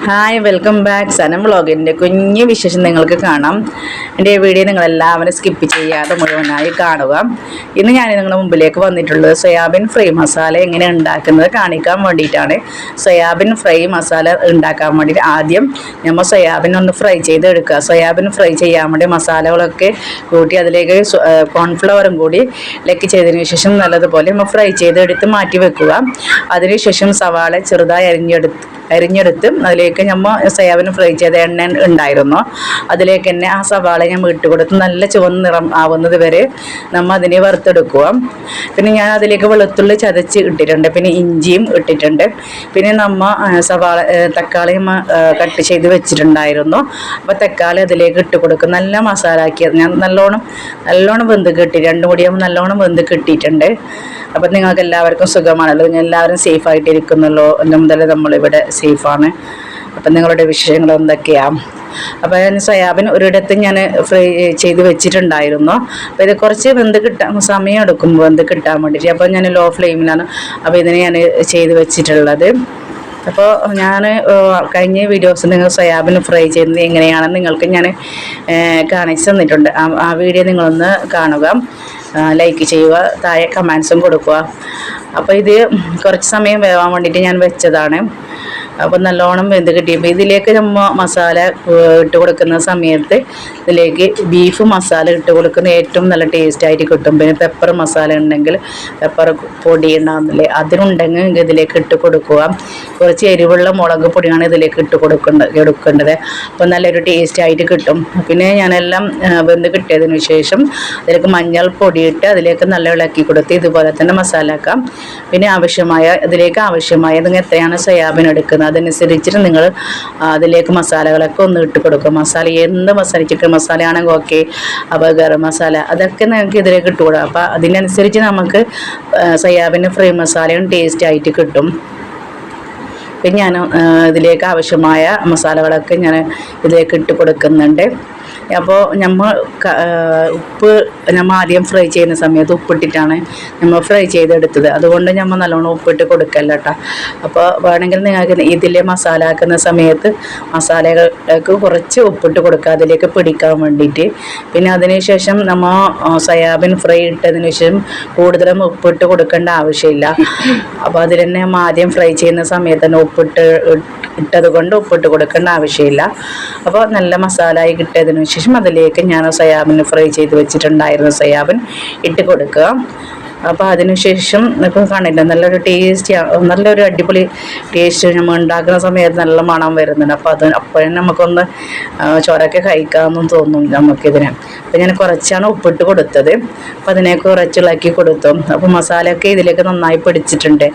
Hi welcome back Sanam വ്ളോഗിന്റെ കുഞ്ഞു വിശേഷം നിങ്ങൾക്ക് കാണാം. എന്റെ വീഡിയോ നിങ്ങളെല്ലാവരും സ്കിപ്പ് ചെയ്യാതെ മുഴുവനായി കാണുക. ഇന്ന് ഞാൻ നിങ്ങളുടെ മുമ്പിലേക്ക് വന്നിട്ടുള്ളത് സോയാബീൻ ഫ്രൈ മസാല എങ്ങനെ ഉണ്ടാക്കുന്നത് കാണിക്കാൻ വേണ്ടിയിട്ടാണ്. സോയാബീൻ ഫ്രൈ മസാല ഉണ്ടാക്കാൻ വേണ്ടിയിട്ട് ആദ്യം നമ്മൾ സോയാബീൻ ഒന്ന് ഫ്രൈ ചെയ്തെടുക്കുക. സോയാബീൻ ഫ്രൈ ചെയ്യാൻ വേണ്ടി മസാലകളൊക്കെ കൂട്ടി അതിലേക്ക് കോൺഫ്ലവറും കൂടി ലക്ക് ചെയ്തതിന് ശേഷം നല്ലതുപോലെ നമ്മൾ ഫ്രൈ ചെയ്തെടുത്ത് മാറ്റി വെക്കുക. അതിനുശേഷം സവാള ചെറുതായി അരിഞ്ഞെടുത്ത് അരിഞ്ഞെടുത്ത് അതിലേക്ക് നമ്മൾ സേവനം ഫ്രൈ ചെയ്ത എണ്ണ ഉണ്ടായിരുന്നു. അതിലേക്ക് തന്നെ ആ സവാള ഞാൻ ഇട്ട് കൊടുത്ത് നല്ല ചുവന്ന നിറം ആവുന്നത് വരെ നമ്മൾ അതിനെ വറുത്തെടുക്കുക. പിന്നെ ഞാൻ അതിലേക്ക് വെളുത്തുള്ളി ചതച്ച് ഇട്ടിട്ടുണ്ട്. പിന്നെ ഇഞ്ചിയും ഇട്ടിട്ടുണ്ട്. പിന്നെ നമ്മൾ സവാള തക്കാളി കട്ട് ചെയ്ത് വെച്ചിട്ടുണ്ടായിരുന്നു. അപ്പോൾ തക്കാളി അതിലേക്ക് ഇട്ട് കൊടുക്കും. നല്ല മസാല ആക്കിയത് ഞാൻ നല്ലോണം നല്ലോണം വെന്ത് കിട്ടി. രണ്ടും കൂടി ആകുമ്പോൾ നല്ലോണം വെന്ത് കിട്ടിയിട്ടുണ്ട്. അപ്പം നിങ്ങൾക്ക് എല്ലാവർക്കും സുഖമാണല്ലോ? നിങ്ങൾ എല്ലാവരും സേഫ് ഇരിക്കുന്നല്ലോ എന്നു മുതൽ നമ്മളിവിടെ സേഫാണ്. അപ്പം നിങ്ങളുടെ വിഷയങ്ങൾ എന്തൊക്കെയാണ് അപ്പോൾ ഞാൻ സോയാബിൻ ഒരിടത്ത് ഞാൻ ഫ്രൈ ചെയ്ത് വെച്ചിട്ടുണ്ടായിരുന്നു. അപ്പോൾ ഇത് കുറച്ച് വെന്ത് കിട്ടാൻ സമയം എടുക്കും വെന്ത് കിട്ടാൻ വേണ്ടിയിട്ട് അപ്പോൾ ഞാൻ ലോ ഫ്ലെയിമിലാണ്. അപ്പോൾ ഇതിനെ ഞാൻ ചെയ്ത് വെച്ചിട്ടുള്ളത്. അപ്പോൾ ഞാൻ കഴിഞ്ഞ വീഡിയോസ് നിങ്ങൾ സയാബിന് ഫ്രൈ ചെയ്യുന്നത് എങ്ങനെയാണെന്ന് നിങ്ങൾക്ക് ഞാൻ കാണിച്ചു തന്നിട്ടുണ്ട്. ആ വീഡിയോ നിങ്ങളൊന്ന് കാണുക. ലൈക്ക് ചെയ്യുക താഴെ കമൻസും കൊടുക്കുക. അപ്പോൾ ഇത് കുറച്ച് സമയം വേവാൻ വേണ്ടിയിട്ട് ഞാൻ വെച്ചതാണ്. അപ്പോൾ നല്ലോണം വെന്ത് കിട്ടിയപ്പോൾ ഇതിലേക്ക് നമ്മൾ മസാല ഇട്ട് കൊടുക്കുന്ന സമയത്ത് ഇതിലേക്ക് ബീഫ് മസാല ഇട്ട് കൊടുക്കുന്ന ഏറ്റവും നല്ല ടേസ്റ്റ് ആയിട്ട് കിട്ടും. പിന്നെ പെപ്പർ മസാല ഉണ്ടെങ്കിൽ പെപ്പർ പൊടി ഉണ്ടാകുന്നില്ലേ അതിനുണ്ടെങ്കിൽ ഇതിലേക്ക് ഇട്ട് കൊടുക്കുക. കുറച്ച് എരിവുള്ള മുളക് പൊടിയാണ് ഇതിലേക്ക് ഇട്ട് കൊടുക്കേണ്ടത് എടുക്കേണ്ടത്. അപ്പോൾ നല്ലൊരു ടേസ്റ്റ് ആയിട്ട് കിട്ടും. പിന്നെ ഞാനെല്ലാം വെന്ത് കിട്ടിയതിന് ശേഷം അതിലേക്ക് മഞ്ഞൾ പൊടിയിട്ട് അതിലേക്ക് നല്ല ഇളക്കി കൊടുത്ത് ഇതുപോലെ തന്നെ മസാലക്കാം പിന്നെ ആവശ്യമായ ഇതിലേക്ക് ആവശ്യമായ നിങ്ങൾ എത്രയാണ്? സോയാബീൻ എടുക്കുന്നത്. അതനുസരിച്ചിട്ട് നിങ്ങൾ അതിലേക്ക് മസാലകളൊക്കെ ഒന്ന് ഇട്ട് കൊടുക്കും മസാല എന്ത് മസാല ചിക്കൻ മസാല ആണെങ്കിൽ ഓക്കെ അപ്പോൾ ഗരം മസാല അതൊക്കെ നിങ്ങൾക്ക് ഇതിലേക്ക് ഇട്ട് കൊടുക്കാം. അപ്പോൾ അതിനനുസരിച്ച് നമുക്ക് സയാബിന്റെ ഫ്രൈ മസാലയും ടേസ്റ്റ് ആയിട്ട് കിട്ടും. പിന്നെ ഞാൻ ഇതിലേക്ക് ആവശ്യമായ മസാലകളൊക്കെ ഞാൻ ഇതിലേക്ക് ഇട്ട് കൊടുക്കുന്നുണ്ട്. അപ്പോൾ നമ്മൾ ഉപ്പ് നമ്മൾ ആദ്യം ഫ്രൈ ചെയ്യുന്ന സമയത്ത് ഉപ്പിട്ടിട്ടാണ് നമ്മൾ ഫ്രൈ ചെയ്തെടുത്തത്. അതുകൊണ്ട് നമ്മൾ നല്ലോണം ഉപ്പിട്ട് കൊടുക്കല്ല കേട്ടോ അപ്പോൾ വേണമെങ്കിൽ നിങ്ങൾക്ക് ഇതിൽ മസാല ആക്കുന്ന സമയത്ത് മസാലകൾക്ക് കുറച്ച് ഉപ്പിട്ട് കൊടുക്കുക അതിലേക്ക് പിടിക്കാൻ വേണ്ടിയിട്ട്. പിന്നെ അതിനുശേഷം നമ്മൾ സോയാബീൻ ഫ്രൈ ഇട്ടതിന് ശേഷം കൂടുതലും ഉപ്പിട്ട് കൊടുക്കേണ്ട ആവശ്യമില്ല. അപ്പോൾ അതിൽ തന്നെ നമ്മൾ ആദ്യം ഫ്രൈ ചെയ്യുന്ന സമയത്ത് തന്നെ ഉപ്പിട്ട് ഇട്ടത് കൊണ്ട് ഉപ്പിട്ട് കൊടുക്കേണ്ട ആവശ്യമില്ല. അപ്പോൾ നല്ല മസാലയായി കിട്ടിയതിനു ശേഷം അതിലേക്ക് ഞാൻ സയാബിന് ഫ്രൈ ചെയ്ത് വെച്ചിട്ടുണ്ടായിരുന്നു സയാബൻ ഇട്ട് കൊടുക്കുക. അപ്പോൾ അതിനുശേഷം ഇപ്പോൾ കാണില്ല നല്ലൊരു ടേസ്റ്റ് നല്ലൊരു അടിപൊളി ടേസ്റ്റ് നമ്മൾ ഉണ്ടാക്കുന്ന സമയത്ത് നല്ല മണം വരുന്നുണ്ട്. അപ്പോൾ അത് അപ്പോഴും നമുക്കൊന്ന് ചൊരക്കെ കഴിക്കാമെന്നും തോന്നും നമുക്കിതിന്. അപ്പോൾ ഞാൻ കുറച്ചാണ് ഉപ്പിട്ട് കൊടുത്തത്. അപ്പോൾ അതിനെ കുറച്ചിളക്കി കൊടുത്തു. അപ്പോൾ മസാലയൊക്കെ ഇതിലേക്ക് നന്നായി പിടിച്ചിട്ടുണ്ട്.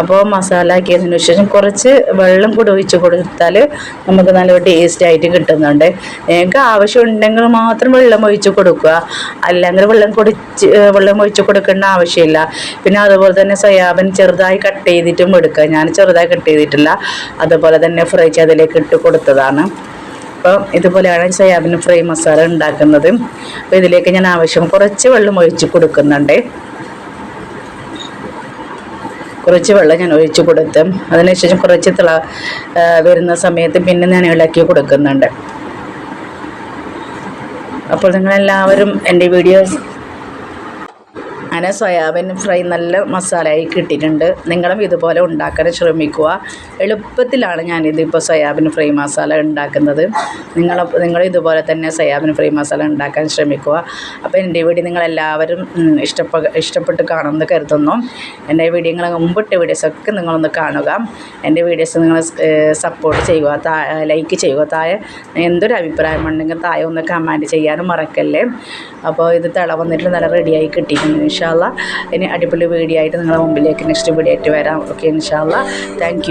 അപ്പോൾ മസാല ആക്കിയതിന് ശേഷം കുറച്ച് വെള്ളം കൂടെ ഒഴിച്ച് കൊടുത്താൽ നമുക്ക് നല്ല ടേസ്റ്റ് ആയിട്ട് കിട്ടുന്നുണ്ട്. നിങ്ങൾക്ക് ആവശ്യമുണ്ടെങ്കിൽ മാത്രം വെള്ളം ഒഴിച്ച് കൊടുക്കുക. അല്ലെങ്കിൽ വെള്ളം കുടിച്ച് വെള്ളം ഒഴിച്ച് കൊടുക്കേണ്ട ആവശ്യമില്ല. പിന്നെ അതുപോലെ തന്നെ സോയാബീൻ ചെറുതായി കട്ട് ചെയ്തിട്ടും എടുക്കുക. ഞാൻ ചെറുതായി കട്ട് ചെയ്തിട്ടില്ല. അതുപോലെ തന്നെ ഫ്രൈ ചെയ്ത് അതിലേക്ക് ഇട്ട് കൊടുത്തതാണ്. അപ്പോൾ ഇതുപോലെയാണ് സോയാബീൻ ഫ്രൈ മസാല ഉണ്ടാക്കുന്നത്. അപ്പോൾ ഇതിലേക്ക് ഞാൻ ആവശ്യം കുറച്ച് വെള്ളം ഒഴിച്ച് കൊടുക്കുന്നുണ്ട്. കുറച്ച് വെള്ളം ഞാൻ ഒഴിച്ച് കൊടുത്ത് അതിനുശേഷം കുറച്ച് തിള വരുന്ന സമയത്ത് പിന്നെ ഞാൻ ഇളക്കി കൊടുക്കുന്നുണ്ട്. അപ്പോൾ നിങ്ങളെല്ലാവരും എന്റെ വീഡിയോസ് അങ്ങനെ സോയാബീൻ ഫ്രൈ നല്ല മസാലയായി കിട്ടിയിട്ടുണ്ട്. നിങ്ങളും ഇതുപോലെ ഉണ്ടാക്കാൻ ശ്രമിക്കുക. എളുപ്പത്തിലാണ് ഞാനിതിപ്പോൾ സോയാബീൻ ഫ്രൈ മസാല ഉണ്ടാക്കുന്നത്. നിങ്ങൾ നിങ്ങൾ ഇതുപോലെ തന്നെ സോയാബീൻ ഫ്രൈ മസാല ഉണ്ടാക്കാൻ ശ്രമിക്കുക. അപ്പോൾ എന്റെ വീഡിയോ നിങ്ങളെല്ലാവരും ഇഷ്ടപ്പെ ഇഷ്ടപ്പെട്ട് കാണുമെന്ന് കരുതുന്നു. എന്റെ വീഡിയോ നിങ്ങൾ മുമ്പിട്ട വീഡിയോസൊക്കെ നിങ്ങളൊന്ന് കാണുക. എന്റെ വീഡിയോസ് നിങ്ങൾ സപ്പോർട്ട് ചെയ്യുക. ലൈക്ക് ചെയ്യുക. താഴെ എന്തൊരു അഭിപ്രായം ഉണ്ടെങ്കിൽ താഴെ ഒന്ന് കമന്റ് ചെയ്യാനും മറക്കല്ലേ. അപ്പോൾ ഇത് തിള വന്നിട്ട് നല്ല റെഡിയായി കിട്ടിയിട്ടുണ്ട്. ഇൻഷാല്ല ഇനി അടിപൊളി വീഡിയോ ആയിട്ട് നിങ്ങളുടെ മുമ്പിലേക്ക് നെക്സ്റ്റ് വീഡിയോ ആയിട്ട് വരാം. ഓക്കെ ഇൻഷാല്ല താങ്ക്